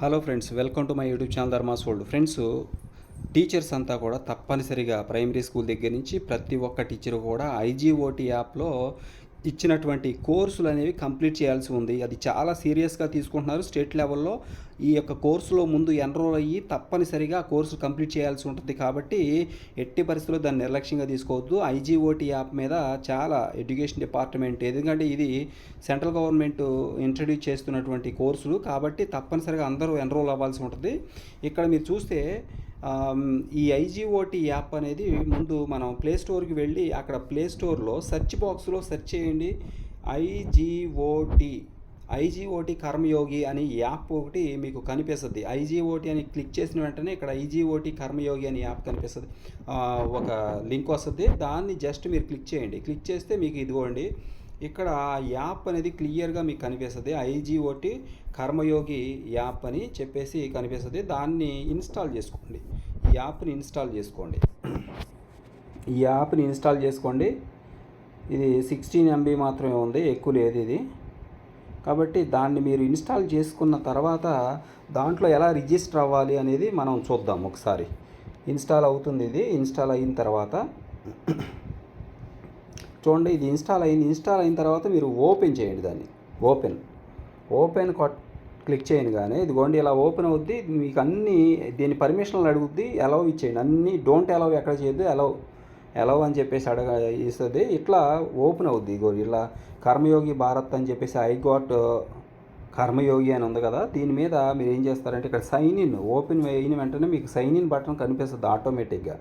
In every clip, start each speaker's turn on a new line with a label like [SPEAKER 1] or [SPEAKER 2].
[SPEAKER 1] Hello friends welcome to my YouTube channel Dharma's world friends teachers అంతా కూడా తప్పనిసరిగా primary school దగ్గర నుంచి ప్రతి ఒక్క టీచర్ కూడా ఐజీఓటీ యాప్లో ఇచ్చినటువంటి కోర్సులు అనేవి కంప్లీట్ చేయాల్సి ఉంది. అది చాలా సీరియస్గా తీసుకుంటున్నారు. స్టేట్ లెవెల్లో ఈ యొక్క కోర్సులో ముందు ఎన్రోల్ అయ్యి తప్పనిసరిగా కోర్సు కంప్లీట్ చేయాల్సి ఉంటుంది కాబట్టి ఎట్టి పరిస్థితుల్లో దాన్ని నిర్లక్ష్యంగా తీసుకోవద్దు. ఐజీఓటీ యాప్ మీద చాలా ఎడ్యుకేషన్ డిపార్ట్మెంట్ ఎందుకంటే ఇది సెంట్రల్ గవర్నమెంట్ ఇంట్రడ్యూస్ చేస్తున్నటువంటి కోర్సులు కాబట్టి తప్పనిసరిగా అందరూ ఎన్రోల్ అవ్వాల్సి ఉంటుంది. ఇక్కడ మీరు చూస్తే ఈ ఐజీఓటీ యాప్ అనేది ముందు మనం ప్లే స్టోర్కి వెళ్ళి అక్కడ ప్లే స్టోర్లో సెర్చ్ బాక్స్లో సెర్చ్ చేయండి. ఐజీఓటీ ఐజీఓటీ కర్మయోగి అనే యాప్ ఒకటి మీకు కనిపిస్తుంది. ఐజీఓటీ అని క్లిక్ చేసిన వెంటనే ఇక్కడ ఐజీఓటీ కర్మయోగి అని యాప్ కనిపిస్తుంది. ఒక లింక్ వస్తుంది. దాన్ని జస్ట్ మీరు క్లిక్ చేయండి. క్లిక్ చేస్తే మీకు ఇదిగోండి. ఇక్కడ ఆ యాప్ అనేది క్లియర్గా మీకు కనిపిస్తుంది. ఐజీఓటీ కర్మయోగి యాప్ అని చెప్పేసి కనిపిస్తుంది. దాన్ని ఇన్స్టాల్ చేసుకోండి. ఈ యాప్ని ఇన్స్టాల్ చేసుకోండి. ఈ యాప్ని ఇన్స్టాల్ చేసుకోండి. ఇది సిక్స్టీన్ ఎంబీ మాత్రమే ఉంది. ఎక్కువ లేదు ఇది. కాబట్టి దాన్ని మీరు ఇన్స్టాల్ చేసుకున్న తర్వాత దాంట్లో ఎలా రిజిస్టర్ అవ్వాలి అనేది మనం చూద్దాం ఒకసారి. ఇన్స్టాల్ అవుతుంది ఇది. ఇన్స్టాల్ అయిన తర్వాత చూడండి ఇది ఇన్స్టాల్ అయింది. ఇన్స్టాల్ అయిన తర్వాత మీరు ఓపెన్ చేయండి దాన్ని. ఓపెన్ ఓపెన్ కొట్ క్లిక్ చేయగానే ఇదిగోండి ఇలా ఓపెన్ అవుద్ది. మీకు అన్ని దీని పర్మిషన్లు అడుగుద్ది. అలౌ ఇచ్చేయండి. అన్ని డోంట్ అలౌ ఎక్కడ చేయొద్దు అలౌ అలౌ అని చెప్పేసి అడగ ఇస్తుంది. ఇట్లా ఓపెన్ అవుద్ది. ఇగో ఇలా కర్మయోగి భారత్ అని చెప్పేసి ఐ గాట్ uh, కర్మయోగి అని ఉంది కదా దీని మీద మీరు ఏం చేస్తారంటే ఇక్కడ సైన్ ఇన్ ఓపెన్ అయిన వెంటనే మీకు సైన్ ఇన్ బటన్ కనిపిస్తుంది ఆటోమేటిక్గా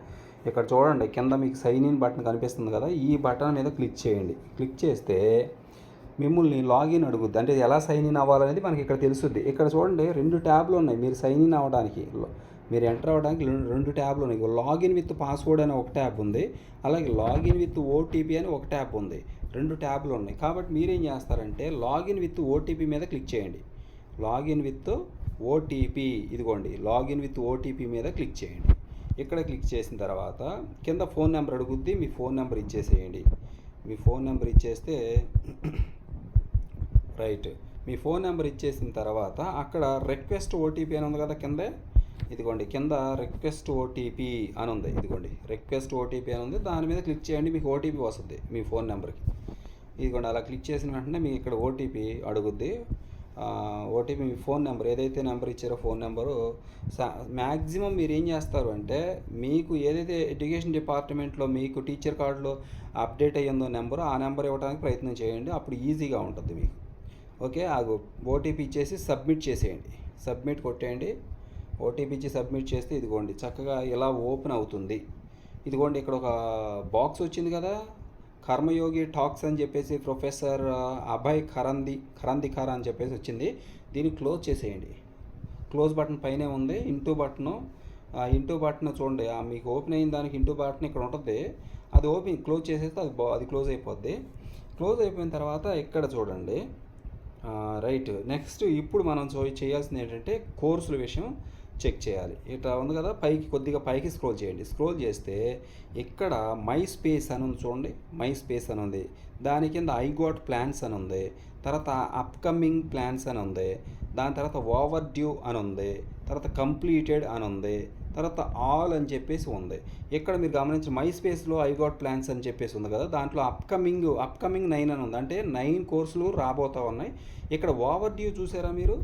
[SPEAKER 1] ఇక్కడ చూడండి కింద మీకు సైన్ ఇన్ బటన్ కనిపిస్తుంది కదా ఈ బటన్ మీద క్లిక్ చేయండి. క్లిక్ చేస్తే మిమ్మల్ని లాగిన్ అడుగుద్ది. అంటే ఎలా సైన్ ఇన్ అవ్వాలనేది మనకి ఇక్కడ తెలుస్తుంది. ఇక్కడ చూడండి రెండు ట్యాబ్లు ఉన్నాయి. మీరు సైన్ ఇన్ అవ్వడానికి మీరు ఎంటర్ అవ్వడానికి రెండు రెండు ట్యాబ్లు ఉన్నాయి. లాగిన్ విత్ పాస్వర్డ్ అని ఒక ట్యాబ్ ఉంది. అలాగే లాగిన్ విత్ ఓటీపీ అని ఒక ట్యాబ్ ఉంది. రెండు ట్యాబ్లు ఉన్నాయి. కాబట్టి మీరేం చేస్తారంటే లాగిన్ విత్ ఓటీపీ మీద క్లిక్ చేయండి. లాగిన్ విత్ ఓటీపీ ఇదిగోండి. లాగిన్ విత్ ఓటీపీ మీద క్లిక్ చేయండి. ఇక్కడ క్లిక్ చేసిన తర్వాత కింద ఫోన్ నెంబర్ అడుగుద్ది మీ ఫోన్ నెంబర్ ఇచ్చేసేయండి. మీ ఫోన్ నెంబర్ ఇచ్చేస్తే రైట్. మీ ఫోన్ నెంబర్ ఇచ్చేసిన తర్వాత అక్కడ రిక్వెస్ట్ ఓటీపీ అని ఉంది కదా కింద? ఇదిగోండి కింద రిక్వెస్ట్ ఓటీపీ అని ఉంది. ఇదిగోండి రిక్వెస్ట్ ఓటీపీ అని ఉంది. దాని మీద క్లిక్ చేయండి మీకు ఓటీపీ వస్తుంది మీ ఫోన్ నెంబర్కి. ఇదిగోండి అలా క్లిక్ చేసిన వెంటనే మీకు ఇక్కడ ఓటీపీ అడుగుద్ది. ఓటీపీ మీ ఫోన్ నెంబర్ ఏదైతే నెంబర్ ఇచ్చారో ఫోన్ నెంబరు మ్యాక్సిమం మీరు ఏం చేస్తారు అంటే మీకు ఏదైతే ఎడ్యుకేషన్ డిపార్ట్మెంట్లో మీకు టీచర్ కార్డులో అప్డేట్ అయ్యిందో నెంబరు ఆ నెంబర్ ఇవ్వడానికి ప్రయత్నం చేయండి. అప్పుడు ఈజీగా ఉంటుంది మీకు. ఓకే? ఆ ఓటీపీ ఇచ్చేసి సబ్మిట్ చేసేయండి. సబ్మిట్ కొట్టేయండి. ఓటీపీ ఇచ్చి సబ్మిట్ చేస్తే ఇదిగోండి చక్కగా ఇలా ఓపెన్ అవుతుంది. ఇదిగోండి ఇక్కడ ఒక బాక్స్ వచ్చింది కదా? కర్మయోగి టాక్స్ అని చెప్పేసి ప్రొఫెసర్ అభయ్ ఖరంది ఖరందిఖార అని చెప్పేసి వచ్చింది. దీన్ని క్లోజ్ చేసేయండి. క్లోజ్ బటన్ పైనే ఉంది. ఇంటూ బటన్ ఇంటూ బటన్ చూడండి. ఆ మీకు ఓపెన్ అయిన దానికి ఇంటూ బటన్ ఇక్కడ ఉంటుంది. అది ఓపెన్ క్లోజ్ చేసేస్తే అది బా- అది క్లోజ్ అయిపోద్ది. క్లోజ్ అయిపోయిన తర్వాత ఇక్కడ చూడండి. రైట్. నెక్స్ట్ ఇప్పుడు మనం చేయాల్సింది ఏంటంటే కోర్సుల విషయం. చెక్ చేయాలి. ఇట్లా ఉంది కదా పైకి కొద్దిగా పైకి స్క్రోల్ చేయండి. స్క్రోల్ చేస్తే ఇక్కడ మై స్పేస్ అని ఉంది చూడండి. మై స్పేస్ అని ఉంది. దాని కింద ఐ గాట్ ప్లాన్స్ అని ఉంది. తర్వాత అప్కమింగ్ ప్లాన్స్ అని ఉంది. దాని తర్వాత ఓవర్ డ్యూ అని ఉంది. తర్వాత కంప్లీటెడ్ అని ఉంది. తర్వాత ఆల్ అని చెప్పేసి ఉంది. ఇక్కడ మీరు గమనించి మై స్పేస్లో ఐ గాట్ ప్లాన్స్ అని చెప్పేసి ఉంది కదా దాంట్లో అప్కమింగ్ అప్కమింగ్ నైన్ అని ఉంది. అంటే నైన్ కోర్సులు రాబోతా ఉన్నాయి. ఇక్కడ ఓవర్ డ్యూ చూసారా మీరు?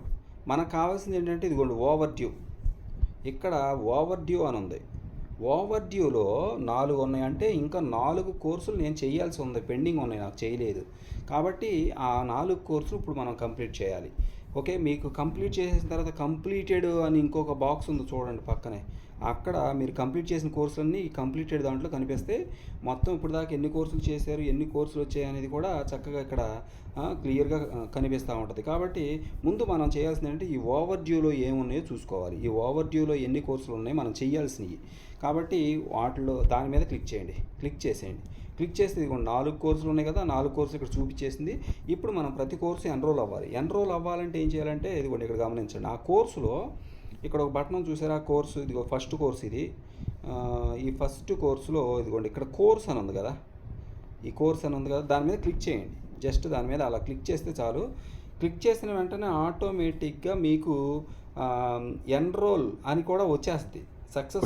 [SPEAKER 1] మనకు కావాల్సింది ఏంటంటే ఇదిగోండి ఓవర్ డ్యూ ఇక్కడ ఓవర్ డ్యూ అని ఉంది ఓవర్ డ్యూలో నాలుగు ఉన్నాయి అంటే ఇంకా నాలుగు కోర్సులు నేను చేయాల్సి ఉంది. పెండింగ్ ఉన్నాయి. నాకు చేయలేదు. కాబట్టి ఆ నాలుగు కోర్సులు ఇప్పుడు మనం కంప్లీట్ చేయాలి. ఓకే మీకు కంప్లీట్ చేసిన తర్వాత కంప్లీటెడ్ అని ఇంకొక బాక్స్ ఉంది చూడండి పక్కనే. అక్కడ మీరు కంప్లీట్ చేసిన కోర్సులన్నీ కంప్లీటెడ్ దాంట్లో కనిపిస్తే మొత్తం ఇప్పుడు దాకా ఎన్ని కోర్సులు చేశారు ఎన్ని కోర్సులు వచ్చాయి అనేది కూడా చక్కగా ఇక్కడ క్లియర్గా కనిపిస్తూ ఉంటుంది. కాబట్టి ముందు మనం చేయాల్సింది అంటే ఈ ఓవర్ డ్యూలో ఏమున్నాయో చూసుకోవాలి. ఈ ఓవర్ డ్యూలో ఎన్ని కోర్సులు ఉన్నాయి మనం చేయాల్సినవి. కాబట్టి వాటిలో దాని మీద క్లిక్ చేయండి. క్లిక్ చేసేయండి. క్లిక్ చేస్తే ఇదిగోండి నాలుగు కోర్సులు ఉన్నాయి కదా నాలుగు కోర్సులు ఇక్కడ చూపించేసింది. ఇప్పుడు మనం ప్రతి కోర్సు ఎన్రోల్ అవ్వాలి. ఎన్రోల్ అవ్వాలంటే ఏం చేయాలంటే ఇదిగోండి ఇక్కడ గమనించండి. ఆ కోర్సులో ఇక్కడ ఒక బటన్ చూసారా? కోర్సు ఇదిగో ఫస్ట్ కోర్స్ ఇది. ఈ ఫస్ట్ కోర్సులో ఇదిగోండి ఇక్కడ కోర్స్ అని ఉంది కదా. ఈ కోర్స్ అని ఉంది కదా దాని మీద క్లిక్ చేయండి. జస్ట్ దాని మీద అలా క్లిక్ చేస్తే చాలు. క్లిక్ చేసిన వెంటనే ఆటోమేటిక్గా మీకు ఎన్రోల్ అని కూడా వచ్చేస్తుంది.
[SPEAKER 2] సక్సెస్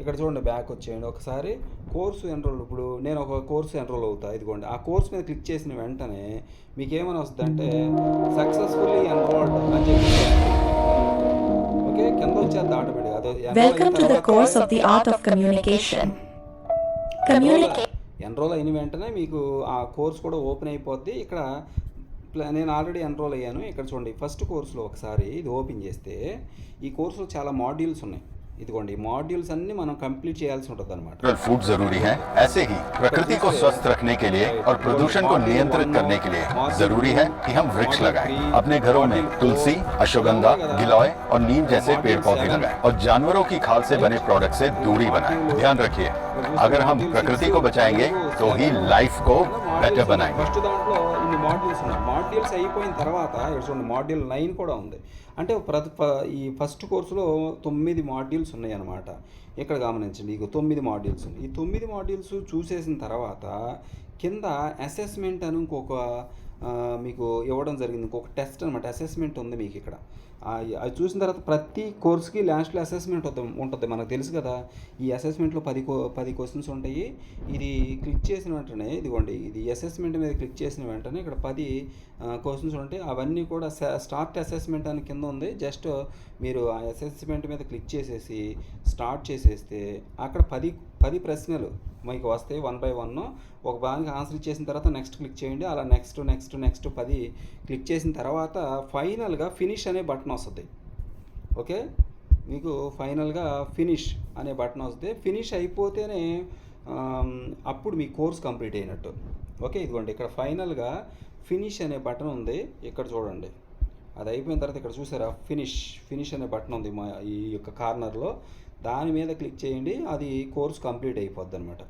[SPEAKER 1] ఇక్కడ చూడండి బ్యాక్ వచ్చేయండి. ఒకసారి కోర్సు ఎన్రోల్ ఇప్పుడు నేను ఒక కోర్సు ఎన్రోల్ అవుతా ఇదిగోండి. ఆ కోర్స్ మీద క్లిక్ చేసిన వెంటనే మీకు ఏమని వస్తుంది అంటే సక్సెస్ఫుల్లీ ఎన్రోల్డ్ అని చెప్పి ఓకే? కింద వచ్చేది ఆటోమేటిక్ అదే
[SPEAKER 3] Welcome to the course of the art of communication. Communicate.
[SPEAKER 1] Enrol అయిన వెంటనే మీకు ఆ కోర్స్ కూడా ఓపెన్ అయిపోద్ది. ఇక్కడ నేను ఆల్రెడీ ఎన్రోల్ అయ్యాను. ఇక్కడ చూడండి ఫస్ట్ కోర్సులో ఒకసారి ఇది ఓపెన్ చేస్తే ఈ కోర్సులో చాలా మాడ్యూల్స్ ఉన్నాయి. ఇదిగోండి ఈ మాడ్యూల్స్ అన్ని మనం కంప్లీట్ చేయాల్సి ఉంటుంది అనమాట
[SPEAKER 2] नेचुरल फूड जरूरी है ऐसे ही प्रकृति को स्वस्थ रखने के लिए और प्रदूषण को नियंत्रित करने के लिए जरूरी है कि हम वृक्ष लगाएं अपने घरों में तुलसी अश्वगंधा गिलॉय और नीम जैसे पेड़ पौधे लगाएं और जानवरों की खाल से बने प्रोडक्ट से दूरी बनाएं ध्यान रखिए अगर हम प्रकृति को बचाएंगे तो ही लाइफ को बेटर बनाएंगे
[SPEAKER 1] ఫస్ట్ దాంట్లో ఇన్ని మాడ్యూల్స్ ఉన్నాయి మాడ్యూల్స్ అయిపోయిన తర్వాత ఇక్కడ చూడండి మాడ్యూల్ నైన్ కూడా ఉంది అంటే ప్రతి ప- ఈ ఫస్ట్ కోర్సులో తొమ్మిది మాడ్యూల్స్ ఉన్నాయి అన్నమాట ఇక్కడ గమనించండి ఇక తొమ్మిది మాడ్యూల్స్ ఉన్నాయి ఈ తొమ్మిది మాడ్యూల్స్ చూసేసిన తర్వాత కింద అసెస్మెంట్ అని ఇంకొక ఆ, మీకు ఇవ్వడం జరిగింది ఇంకొక టెస్ట్ అనమాట అసెస్మెంట్ ఉంది మీకు ఇక్కడ ఆ, అది చూసిన తర్వాత ప్రతి కోర్స్కి లాస్ట్లో అసెస్మెంట్ ఉంటుంది. మనకు తెలుసు కదా ఈ అసెస్మెంట్లో పది కో పది క్వశ్చన్స్ ఉంటాయి. ఇది క్లిక్ చేసిన వెంటనే ఇదిగోండి ఇది అసెస్మెంట్ మీద క్లిక్ చేసిన వెంటనే ఇక్కడ పది క్వశ్చన్స్ ఉంటాయి. అవన్నీ కూడా స్టార్ట్ అసెస్మెంట్ అని కింద ఉంది. జస్ట్ మీరు ఆ అసెస్మెంట్ మీద క్లిక్ చేసేసి స్టార్ట్ చేసేస్తే అక్కడ పది పది ప్రశ్నలు. మీకు వస్తాయి వన్ బై వన్ ఒక భాగానికి ఆన్సర్ ఇచ్చేసిన తర్వాత నెక్స్ట్ క్లిక్ చేయండి. అలా నెక్స్ట్ నెక్స్ట్ నెక్స్ట్ పది క్లిక్ చేసిన తర్వాత ఫైనల్గా ఫినిష్ అనే బటన్ వస్తుంది. ఓకే? మీకు ఫైనల్గా ఫినిష్ అనే బటన్ వస్తుంది. ఫినిష్ అయిపోతేనే అప్పుడు మీ కోర్స్ కంప్లీట్ అయినట్టు. ఓకే? ఇదిగోండి. ఇక్కడ ఫైనల్గా ఫినిష్ అనే బటన్ ఉంది. ఇక్కడ చూడండి. అది అయిపోయిన తర్వాత ఇక్కడ చూసారా? ఫినిష్ ఫినిష్ అనే బటన్ ఉంది మా ఈ యొక్క కార్నర్లో. దాని మీద క్లిక్ చేయండి అది కోర్స్ కంప్లీట్ అయిపోద్ది అనమాట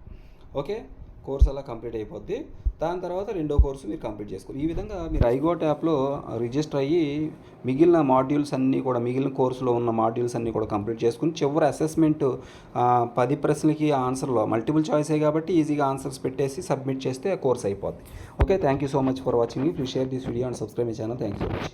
[SPEAKER 1] ఓకే? కోర్స్ అలా కంప్లీట్ అయిపోద్ది. దాని తర్వాత రెండో కోర్సు మీరు కంప్లీట్ చేసుకోండి ఈ విధంగా మీరు ఐగోట్ యాప్లో రిజిస్టర్ అయ్యి మిగిలిన మాడ్యూల్స్ అన్నీ కూడా మిగిలిన కోర్సులో ఉన్న మాడ్యూల్స్ అన్నీ కూడా కంప్లీట్ చేసుకుని చివరి అసెస్మెంట్ పది ప్రశ్నలకి ఆన్సర్లో మల్టిపుల్ చాయిసే కాబట్టి ఈజీగా ఆన్సర్స్ పెట్టేసి సబ్మిట్ చేస్తే కోర్స్ అయిపోద్ది. Okay? Thank you so much for watching. Please share this video and subscribe my channel. Thank you so much.